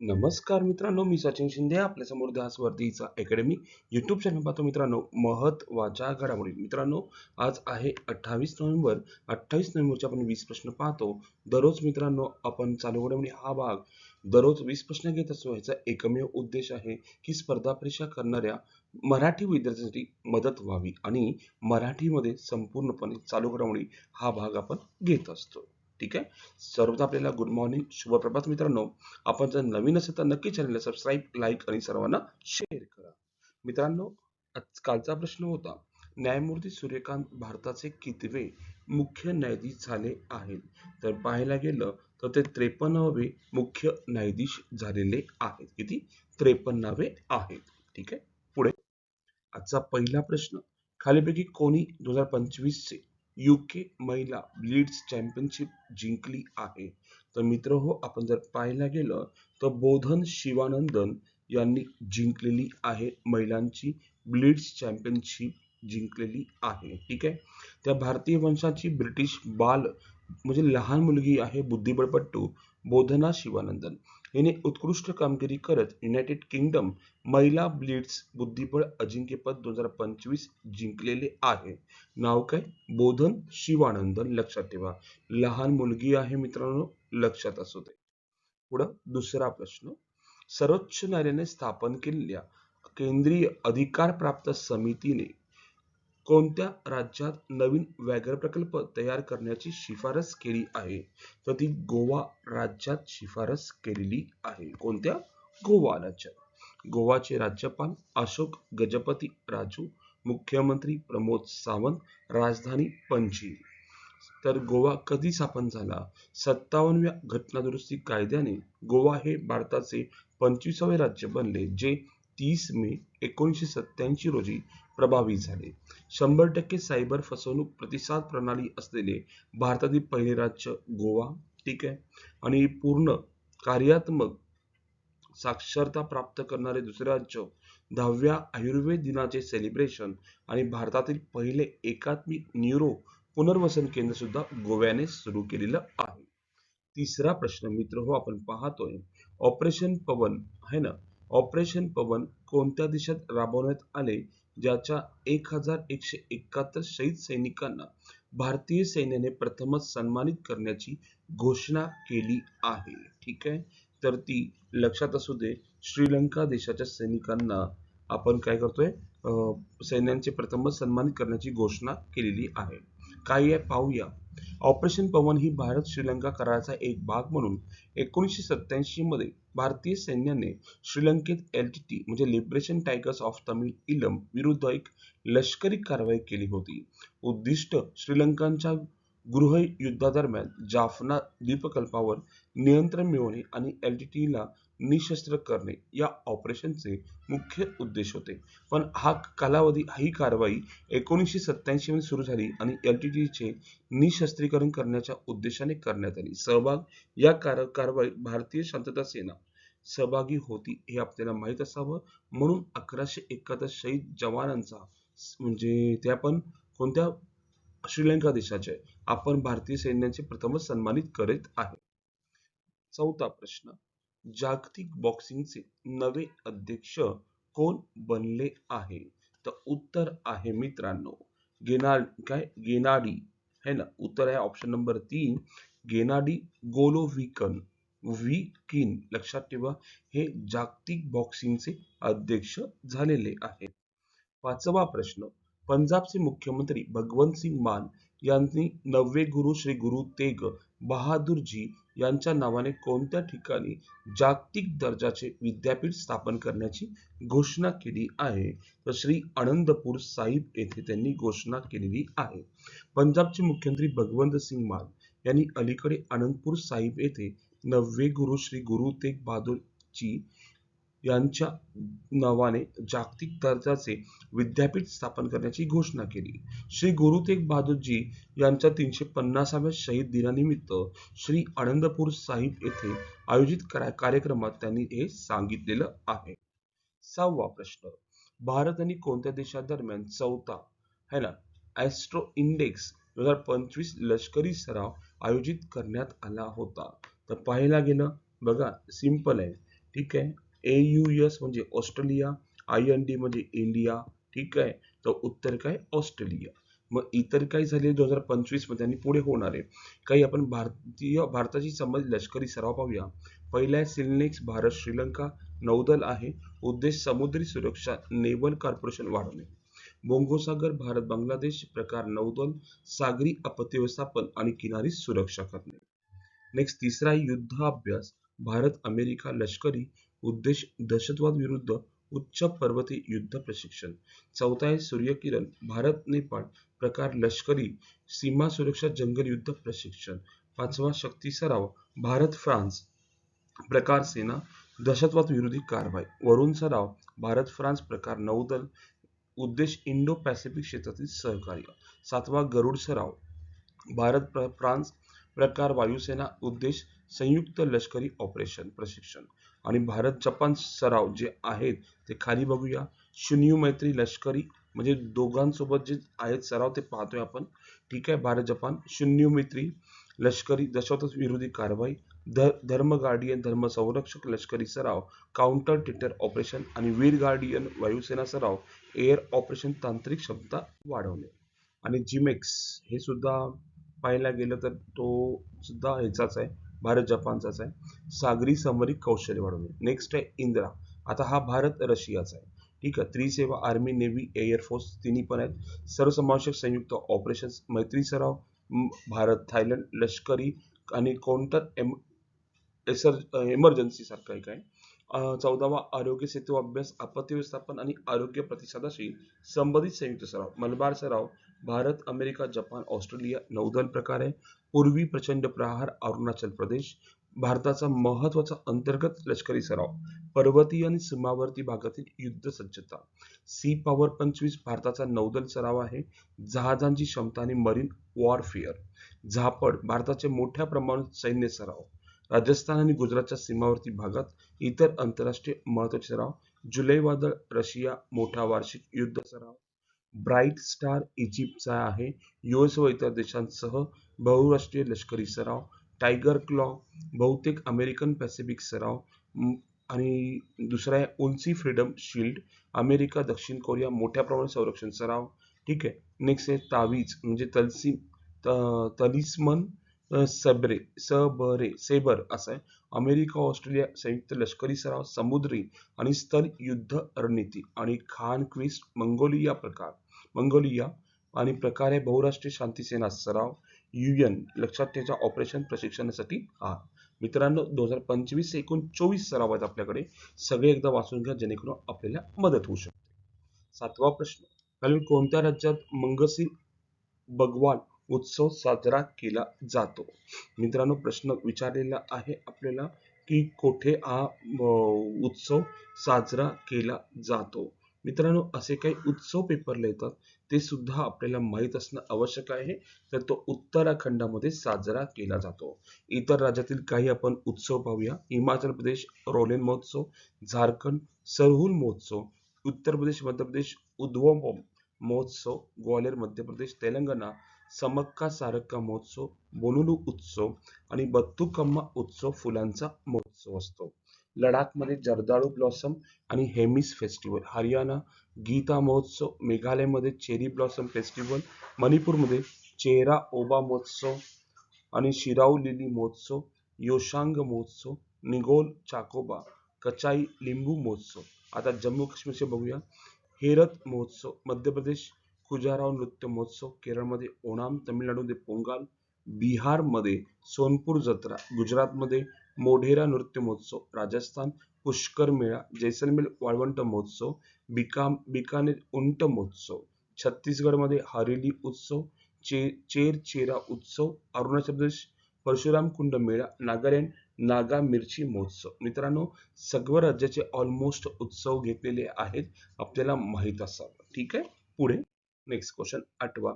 नमस्कार मित्रांनो मी सचिन शिंदे आपल्यासमोर ध्यास अकॅडमी युट्यूब चॅनल पाहतो. मित्रांनो महत्त्वाच्या घडामोडी. मित्रांनो आज आहे अठ्ठावीस नोव्हेंबर. अठ्ठावीस नोव्हेंबरचे आपण वीस प्रश्न पाहतो. दररोज मित्रांनो आपण चालू घडामोडी हा भाग. दररोज वीस प्रश्न घेत असतो. याचा एकमेव उद्देश आहे की स्पर्धा परीक्षा करणाऱ्या मराठी विद्यार्थ्यांसाठी मदत व्हावी आणि मराठीमध्ये संपूर्णपणे चालू घडामोडी हा भाग आपण घेत असतो. ठीक आहे? सर्वदा आपल्याला गुड मॉर्निंग शुभप्रभात मित्रांनो. आपण जर नवीन असेल तर नक्की चॅनलला सबस्क्राईब लाईक आणि सर्वांना शेअर करा. मित्रांनो आजकालचा प्रश्न होता न्यायमूर्ती सूर्यकांत भारताचे कितवे मुख्य न्यायाधीश झाले आहेत? तर पाहायला गेलं तर ते त्रेपन्नावे मुख्य न्यायाधीश झालेले आहेत. किती? त्रेपन्नावे आहेत. ठीक आहे? पुढे. आजचा पहिला प्रश्न खालीपैकी कोणी दोन हजार पंचवीस चे युके महिला लीड्स चॅम्पियनशिप जिंकली आहे. तर मित्र हो आपण जर पाहायला गेलं तर बोधन शिवानंदन यांनी जिंकलेली आहे महिलांची ब्लिड्स चॅम्पियनशिप जिंकलेली आहे. ठीक आहे? त्या भारतीय वंशाची ब्रिटिश बाल म्हणजे लहान मुलगी आहे बुद्धिबळपट्टू बोधना शिवानंदन. हिने उत्कृष्ट कामगिरी करत युनायटेड किंगडम महिला ब्लिट्स बुद्धिबळ अजिंक्यपद दोन हजार पंचवीस जिंकलेले आहे. नाव काय? बोधन शिवानंदन. लक्षात ठेवा. लहान मुलगी आहे मित्रांनो. लक्षात असू दे. पुढं दुसरा प्रश्न. सर्वोच्च न्यायालयाने स्थापन केलेल्या केंद्रीय अधिकार प्राप्त समितीने कोणत्या राज्यात नवीन व्याघ्र प्रकल्प तयार करण्याची शिफारस केली आहे? तर ती गोवा राज्यात शिफारस केलेली आहे. कोणत्या? गोवा राज्यात. गोवाचे राज्यपाल अशोक गजपती राजू मुख्यमंत्री प्रमोद सावंत राजधानी पणजी. तर गोवा कधी स्थापन झाला? सत्तावन्नव्या घटनादुरुस्ती कायद्याने गोवा हे भारताचे पंचवीसावे राज्य बनले जे तीस मे एकोणीसशे सत्त्याऐंशी रोजी प्रभावी झाले. शंभर टक्के सायबर फसवणूक प्रतिसाद प्रणाली असलेले भारतातील पहिले राज्य गोवा ठीक आहे? आणि पूर्ण कार्यात्मक साक्षरता प्राप्त करणारे दुसरे राज्य दहाव्या आयुर्वेद दिनाचे सेलिब्रेशन आणि भारतातील पहिले एकात्मिक न्यूरो पुनर्वसन केंद्र सुद्धा गोव्याने सुरू केलेलं आहे. तिसरा प्रश्न मित्र हो आपण पाहतोय. ऑपरेशन पवन है ना? ऑपरेशन पवन कोणत्या देशात राबवण्यात आले ज्याच्या एक हजार एकशे एकाहत्तर शहीद सैनिकांना भारतीय सैन्याने प्रथमच सन्मानित करण्याची घोषणा केली आहे. ठीक आहे? तर ती लक्षात असू दे श्रीलंका देशाच्या सैनिकांना आपण काय करतोय? सैन्यांचे प्रथमच सन्मानित करण्याची घोषणा केलेली आहे. काय आहे पाहूया. ऑपरेशन पवन ही भारत श्रीलंका कराराचा एक भाग म्हणून एकोणीसशे सत्याऐंशी मध्ये भारतीय सैन्याने श्रीलंकेत एल टी टी म्हणजे liberation tigers of Tamil Eelam विरुद्ध एक लष्करी कारवाई केली होती. उद्दिष्ट श्रीलंकांच्या गृहयुद्धादरम्यान जाफना द्वीपकल्पावर नियंत्रण मिळवणे आणि एल टी टीला निशस्त्र करणे या ऑपरेशनचे मुख्य उद्देश होते. पण हा कालावधी ही कारवाई एकोणीसशे सत्याऐंशी मध्ये सुरू झाली आणि एल टी टीचे निशस्त्रीकरण करण्याच्या उद्देशाने करण्यात आली. सहभाग या कार कारवाईत भारतीय शांतता सेना सहभागी होती हे आपल्याला माहीत असावं. म्हणून अकराशे एकाहत्तर शहीद जवानांचा म्हणजे ते पण कोणत्या? श्रीलंका देशाचे आपण भारतीय सैन्याचे प्रथमच सन्मानित करीत आहे. चौथा प्रश्न जागतिक बॉक्सिंगचे नवे अध्यक्ष कोण बनले आहे? तर उत्तर आहे मित्रांनो गेना काय? गेनाडी है ना? उत्तर आहे ऑप्शन नंबर तीन गेनाडी गोलोविकन व्ही किन. लक्षात ठेवा हे जागतिक बॉक्सिंगचे अध्यक्ष झालेले आहेत. पाचवा प्रश्न पंजाबचे मुख्यमंत्री भगवंत सिंग मान यांनी नववे गुरु श्री गुरु तेग बहादूरजी यांच्या नावाने कोणत्या ठिकाणी जागतिक दर्जाचे विद्यापीठ स्थापन करण्याची घोषणा केली आहे? तर श्री आनंदपूर साहिब येथे त्यांनी घोषणा केलेली आहे. पंजाबचे मुख्यमंत्री भगवंत सिंग मान यांनी अलीकडे आनंदपूर साहिब येथे नववे गुरु श्री गुरु तेग बहादूरजी यांच्या नावाने जागतिक दर्जाचे विद्यापीठ स्थापन करण्याची घोषणा केली. श्री गुरु तेग बहादूरजी यांच्या तीनशे पन्नासाव्या शहीद दिनानिमित्त श्री आनंदपूर साहिब येथे आयोजित कार्यक्रमात त्यांनी हे सांगितलेलं आहे. सहावा प्रश्न. भारत आणि कोणत्या देशादरम्यान चौथा है ना? ॲस्ट्रो इंडेक्स दोन हजार पंचवीस लष्करी सराव आयोजित करण्यात आला होता. तर पाहायला गेलं बघा सिंपल आहे. ठीक आहे? ए यू एस म्हणजे ऑस्ट्रेलिया आय एन डी म्हणजे इंडिया ठीक आहे? तर उत्तर काय? ऑस्ट्रेलिया. मग इतर काही झाले? दोन हजार पंचवीसमध्ये आणि पुढे होणार आहे. काही आपण भारतीय भारताची संबंधित लष्करी सराव पाहूया. पहिला आहे सिलनेक्स भारत श्रीलंका. नौदल आहे. उद्देश समुद्री सुरक्षा नेव्हल कॉर्पोरेशन वाढवणे. बोंगोसागर भारत बांगलादेश प्रकार नौदल सागरी आपत्ती व्यवस्थापन आणि किनारी सुरक्षा करणे. नेक्स्ट तिसरा युद्ध युद्धाभ्यास. भारत अमेरिका लष्करी उद्देश, दहशतवाद विरुद्ध उच्च पर्वती युद्ध प्रशिक्षण. चौथा आहे सूर्यकिरण, भारत, नेपाळ प्रकार लष्करी सीमा सुरक्षा जंगल युद्ध प्रशिक्षण. पाचवा शक्ती सराव, भारत, फ्रान्स प्रकार सेना, दहशतवाद विरोधी कारवाई. वरुण सराव, भारत, फ्रान्स प्रकार नौदल उद्देश, इंडो पॅसिफिक क्षेत्रातील सहकार्य. सातवा गरुड सराव, भारत फ्रान्स प्रकार वायुसेना. उद्देश, संयुक्त लष्करी ऑपरेशन प्रशिक्षण. आणि भारत जपान सराव जे आहेत ते खाली बघूया. शून्य मैत्री लष्करी म्हणजे दोघांसोबत जे आहेत सराव ते पाहतोय आपण. ठीक आहे भारत जपान. शून्य मैत्री लष्करी दहशतवाद विरोधी कारवाई धर धर्म गार्डियन धर्म संरक्षक लष्करी सराव काउंटर टिटर ऑपरेशन आणि वीर गार्डियन वायुसेना सराव एअर ऑपरेशन तांत्रिक क्षमता वाढवणे. आणि जिमेक्स हे सुद्धा पाहायला गेलं तर तो सुद्धा ह्याचाच आहे. भारत जपानचाच आहे. सागरी सामरिक कौशल्य वाढवणे नेक्स्ट आहे इंद्रा. आता हा भारत रशियाचा आहे. ठीक आहे. त्रिसेवा आर्मी नेव्ही एअरफोर्स तिन्ही पण आहेत. सर्वसमावेशक संयुक्त ऑपरेशन्स मैत्री सराव भारत थायलंड लष्करी आणि काउंटर एम एसर इमर्जन्सी सारखं एक आहे. चौदावा आरोग्य सेतू अभ्यास आपत्ती व्यवस्थापन आणि आरोग्य प्रतिसादाशी संबंधित संयुक्त सराव. मलबार सराव भारत अमेरिका जपान ऑस्ट्रेलिया नौदल प्रकार आहे. पूर्वी प्रचंड प्रहार अरुणाचल प्रदेश भारताचा महत्त्वाचा अंतर्गत लष्करी सराव पर्वतीय आणि सीमावर्ती भागातील युद्ध सज्जता. सी पॉवर पंचवीस भारताचा नौदल सराव आहे. जहाजांची क्षमता आणि मरीन वॉरफेअर झापड भारताचे मोठ्या प्रमाणात सैन्य सराव. राजस्थान आणि गुजरातच्या सीमावर्ती भागात इतर आंतरराष्ट्रीय महत्त्वाचे सराव. जुलै वादळ रशिया मोठा वार्षिक युद्ध सराव. ब्राईट स्टार इजिप्तचा आहे. युएस व इतर देशांसह बहुराष्ट्रीय लष्करी सराव टायगर क्लॉ बहुतेक अमेरिकन पॅसिफिक सराव आणि दुसरा आहे उंची फ्रीडम शिल्ड अमेरिका दक्षिण कोरिया मोठ्या प्रमाणात संरक्षण सराव. ठीक आहे. नेक्स्ट आहे तावीज म्हणजे तलसी त- तलिस्मन सबरे सबरे सेबर असं आहे. अमेरिका ऑस्ट्रेलिया संयुक्त लष्करी सराव समुद्री आणि स्थल युद्ध रणनीती आणि खान क्विस्ट मंगोलिया प्रकार. मंगोलिया आणि प्रकारे बहुराष्ट्रीय शांती सेना सराव युएन लक्षात ठेवायचा ऑपरेशन प्रशिक्षणासाठी हा. मित्रांनो दोन हजार पंचवीस एकूण चोवीस सराव आहेत आपल्याकडे. सगळे एकदा वाचून घ्या जेणेकरून आपल्याला मदत होऊ शकते. सातवा प्रश्न. खालील कोणत्या राज्यात मंगसी भगवान उत्सव साजरा केला जातो? मित्रांनो प्रश्न विचारलेला आहे आपल्याला की कोठे हा उत्सव साजरा केला जातो? मित्रांनो असे काही उत्सव पेपरला येतात ते सुद्धा आपल्याला माहीत असणं आवश्यक आहे. तर तो उत्तराखंडामध्ये साजरा केला जातो. इतर राज्यातील काही आपण उत्सव पाहूया. हिमाचल प्रदेश रोलेन महोत्सव झारखंड सरहुल महोत्सव उत्तर प्रदेश मध्य प्रदेश उद्वम महोत्सव ग्वालेर मध्य प्रदेश तेलंगणा समक्का सारक्का महोत्सव बोनुलू उत्सव आणि बत्तुकम्मा उत्सव फुलांचा महोत्सव असतो. लडाखमध्ये जर्दाळू ब्लॉसम आणि हेमिस फेस्टिवल हरियाणा गीता महोत्सव मेघालयमध्ये चेरी ब्लॉसम फेस्टिवल मणिपूरमध्ये चेहरा ओबा महोत्सव आणि शिराऊ लिली महोत्सव योशांग महोत्सव निगोल चाकोबा कचाई लिंबू महोत्सव. आता जम्मू काश्मीरचे बघूया. हेरत महोत्सव मध्य प्रदेश खुजाराव नृत्य महोत्सव केरळमध्ये ओणाम तमिळनाडूमध्ये पोंगाल बिहारमध्ये सोनपूर जत्रा गुजरातमध्ये मोढेरा नृत्य महोत्सव राजस्थान पुष्कर मेळा जैसलमेर वाळवंट महोत्सव बिकाम बिकानेर उंट महोत्सव छत्तीसगडमध्ये हरेली उत्सव चे चेर चेरा उत्सव अरुणाचल प्रदेश परशुराम कुंड मेळा नागालँड नागा मिरची महोत्सव. मित्रांनो सगळं राज्याचे ऑलमोस्ट उत्सव घेतलेले आहेत. आपल्याला माहीत असावं. ठीक आहे? पुढे नेक्स्ट क्वेश्चन आठवा.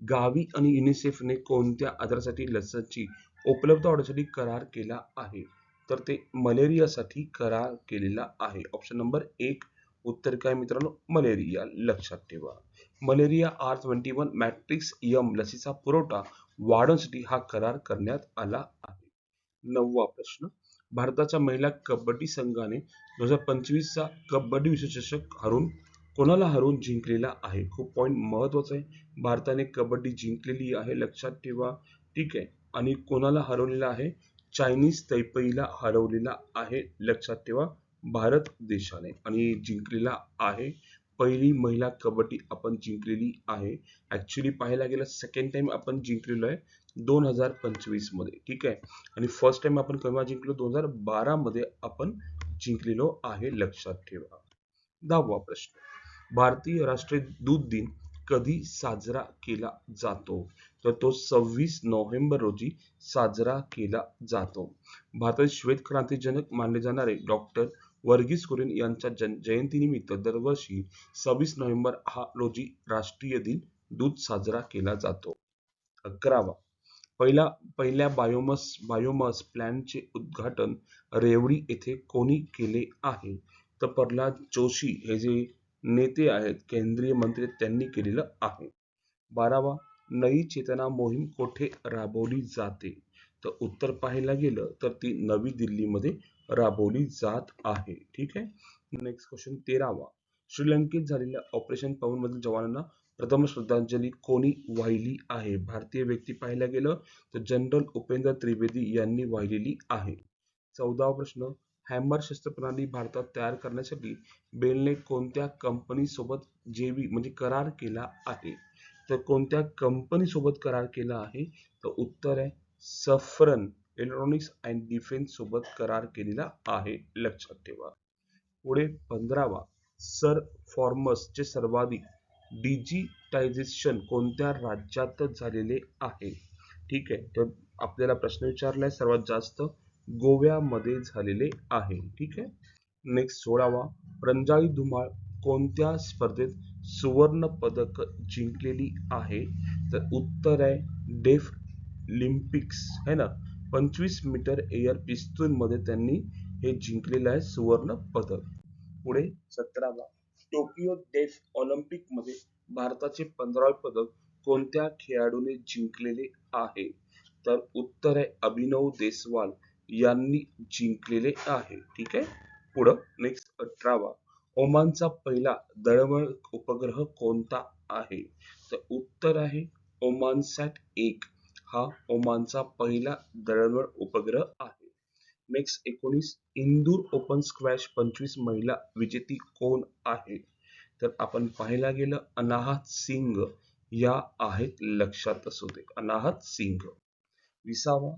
गावी आणि युनिसेफने कोणत्या आधारासाठी लसीची उपलब्ध होण्यासाठी करार केला आहे. तर ते मलेरियासाठी करार केलेला आहे. ऑप्शन नंबर एक उत्तर काय मित्रांनो? मलेरिया. लक्षात ठेवा. Malaria R twenty one matrix M लसीचा पुरवठा वाढवण्यासाठी हा करार करण्यात आला आहे. नववा प्रश्न भारताच्या महिला कबड्डी संघाने दोन हजार पंचवीसचा कबड्डी विश्वचषक हरून कोणाला हरून जिंकलेला आहे? खूप पॉईंट महत्त्वाचा आहे. भारताने कबड्डी जिंकलेली आहे. लक्षात ठेवा. ठीक आहे. आणि कोणाला हरवलेला आहे? चायनीज तैपईला हरवलेला आहे लक्षात ठेवा. भारत देशाने. आणि जिंकलेला आहे. पहिली महिला कबड्डी आपण जिंकलेली आहे. ऍक्च्युली पाहायला गेलं सेकंड टाइम आपण जिंकलेलो आहे दोन हजार पंचवीसमध्ये. ठीक आहे? आणि फर्स्ट टाइम आपण केव्हा जिंकलो? दोन हजार बारा मध्ये आपण जिंकलेलो आहे लक्षात ठेवा. दहावा प्रश्न. भारतीय राष्ट्रीय दूध दिन कधी साजरा केला जातो? तर तो सव्वीस नोव्हेंबर रोजी साजरा केला जातो. भारतात श्वेत क्रांतीजनक मानले जाणारे डॉक्टर वर्गीस कुरियन यांच्या जन जयंतीनिमित्त दरवर्षी सव्वीस नोव्हेंबर हा रोजी राष्ट्रीय दिन दूध साजरा केला जातो. अकरावा पहिला पहिल्या बायोमस बायोमस प्लॅनचे उद्घाटन रेवडी येथे कोणी केले आहे? तर प्रल्हाद जोशी हे जे नेते आहेत केंद्रीय मंत्री त्यांनी केलेलं आहे. बारावा नई चेतना मोहीम कोठे राबवली जाते? तर उत्तर पाहायला गेलं तर ती नवी दिल्लीमध्ये राबवली जात आहे. ठीक आहे? नेक्स्ट क्वेश्चन तेरावा. श्रीलंकेत झालेल्या ऑपरेशन पवन मधील जवानांना प्रथम श्रद्धांजली कोणी वाहिली आहे? भारतीय व्यक्ती पाहायला गेलं तर जनरल उपेंद्र त्रिवेदी यांनी वाहिलेली आहे. चौदावा प्रश्न हॅमर शस्त्रप्रणाली भारतात तयार करण्यासाठी बेलने कोणत्या कंपनी सोबत जेवी म्हणजे करार केला आहे? तर कोणत्या कंपनी सोबत करार केला आहे? तर उत्तर आहे सफरन इलेक्ट्रॉनिक्स अँड डिफेन्स सोबत करार केलेला आहे. लक्षात ठेवा. पुढे पंधरावा. सर फॉर्मस चे सर्वाधिक डिजिटायझेशन कोणत्या राज्यात झालेले आहे? ठीक आहे तर आपल्याला प्रश्न विचारलाय सर्वात जास्त गोव्यामध्ये झालेले आहे. ठीक आहे? नेक्स्ट सोळावा रंजाळी धुमाळ कोणत्या स्पर्धेत सुवर्ण पदक जिंकलेली आहे? तर उत्तर आहे डेफ लिम्पिक्स. है ना? पंचवीस मीटर एअर पिस्तूल मध्ये त्यांनी हे जिंकलेलं आहे सुवर्ण पदक. पुढे सतरावा. टोकियो डेफ ऑलिम्पिकमध्ये भारताचे पंधरावे पदक कोणत्या खेळाडूने जिंकलेले आहे? तर उत्तर आहे अभिनव देसवाल. यांनी जिंकलेले आहे. ठीक आहे? पुढं नेक्स्ट अठरावा. ओमानचा पहिला दळवळ उपग्रह कोणता आहे? तर उत्तर आहे ओमानसॅट एक. हा ओमानचा पहिला दळवळ उपग्रह आहे. नेक्स्ट एकोणीस. इंदूर ओपन स्क्वॅश पंचवीस महिला विजेती कोण आहे? तर आपण पाहायला गेलं अनाहत सिंग या आहेत लक्षात असू दे. अनाहत सिंग. विसावा.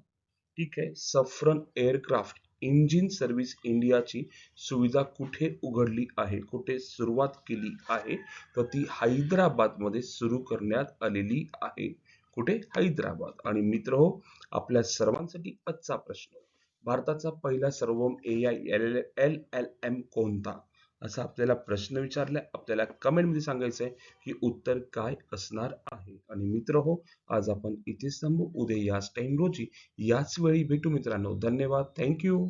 ठीक आहे. सफरन एअरक्राफ्ट इंजिन सर्व्हिस इंडियाची सुविधा कुठे उघडली आहे? कुठे सुरुवात केली आहे? तर ती हैदराबादमध्ये सुरू करण्यात आलेली आहे. कुठे? हैदराबाद. आणि मित्र हो आपल्या सर्वांसाठी आजचा प्रश्न. भारताचा पहिला Sarvam A I L L L M कोणता? असा आपल्याला प्रश्न विचारलाय आपल्याला कमेंटमध्ये सांगायचं आहे की उत्तर काय असणार आहे. आणि मित्र हो आज आपण इथेच थांबू. उद्या याच टाइम रोजी याच वेळी भेटू मित्रांनो. धन्यवाद. थँक्यू